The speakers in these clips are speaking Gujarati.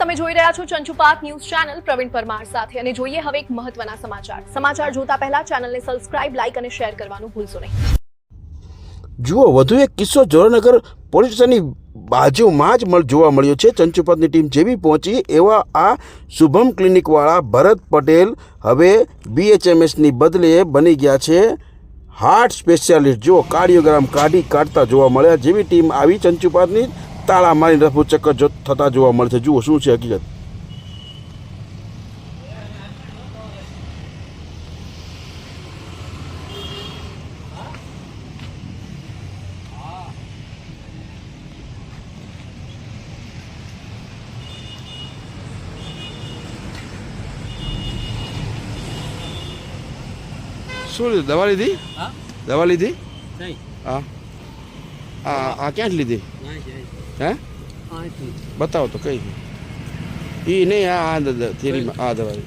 તમે જોઈ રહ્યા છો ચંચુપાક ન્યૂઝ ચેનલ પ્રવીણ પરમાર સાથે. અને જોઈએ હવે એક મહત્વના સમાચાર. સમાચાર જોતા પહેલા ચેનલને સબસ્ક્રાઇબ લાઇક અને શેર કરવાનું ભૂલશો નહીં. જુઓ, વધુ એક કિસ્સો જોરનગર પોલીસ સ્ટેશનની બાજુમાં જ મળ જોવા મળ્યો છે. ચંચુપાતની ટીમ જેવી પહોંચી એવા આ શુભમ ક્લિનિકવાળા ભરત પટેલ હવે બીએચએમએસની બદલે બની ગયા છે. Heart specialist. જુઓ, કાર્ડિયોગ્રામ કાઢી કાઢતા જોવા મળ્યા. જેવી ટીમ આવી ચંચુપાતની તાળા મારી રફુ ચક્કર જો થતા જોવા મળે છે. જુઓ શું છે હકીકત? શું દવા લીધી? હા. દવા લીધી? હા. આ આ ક્યાંથી લીધી? હે? બતાવો તો કઈ. એ નહીં આ આ દ- આ દવા રહી.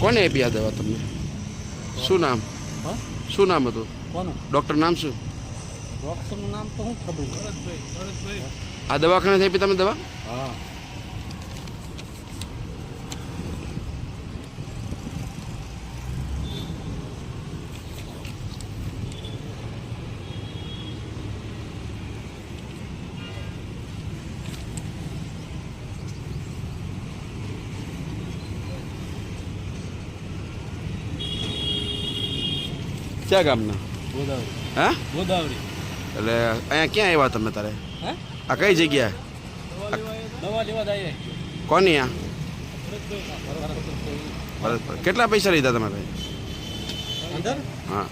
કોને આપી આ દવા તમને? શું નામ? હા? શું નામ હતું? કોનું? ડૉક્ટર નામ શું? ડોક્ટરનું નામ તો હું ખબર આ દવાખાને આપી તમે દવા? હા. ક્યાં ગામના? ગોદાવરી. હા? ગોદાવરી. એટલે અહીંયા ક્યાં આવ્યા તમે તારે? હે? આ કઈ જગ્યા? કોની આ? બરાબર કેટલા પૈસા લીધા તમે ભાઈ અંદર હા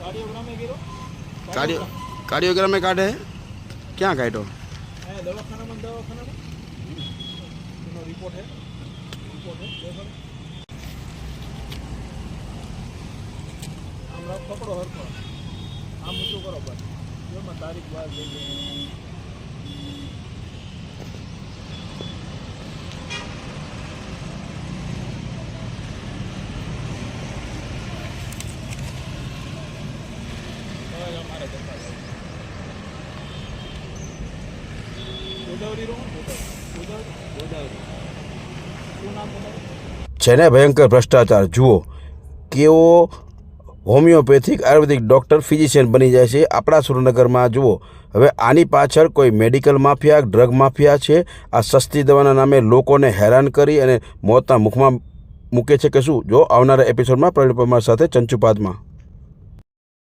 કાર્ડિયોગ્રામે કાર્ડિયો કાર્ડિયોગ્રામે કાઢે? ક્યાં કાઢ્યો? દવાખાનામાં દવાખાનામાં. રિપોર્ટ હે. રાખ પકડો હરખો આમ ઊંચું કરો બસ એમાં તારીખ બાદ લઈ જઈએ ગોદાવરી. રો ગોદાવરી. ગોદાવરી. શું નામ તમારું છે ને ભયંકર ભ્રષ્ટાચાર, જુઓ, કેવો હોમિયોપેથિક આયુર્વેદિક ડૉક્ટર, ફિઝિશિયન બની જાય છે આપણા સુરેન્દ્રનગરમાં. જુઓ, હવે આની પાછળ કોઈ મેડિકલ માફિયા, ડ્રગ માફિયા છે? આ સસ્તી દવાના નામે લોકોને હેરાન કરી અને મોતના મુખમાં મૂકે છે કે શું? જો આવનારા એપિસોડમાં પ્રવીણ પરમાર સાથે ચંચુપાદમાં.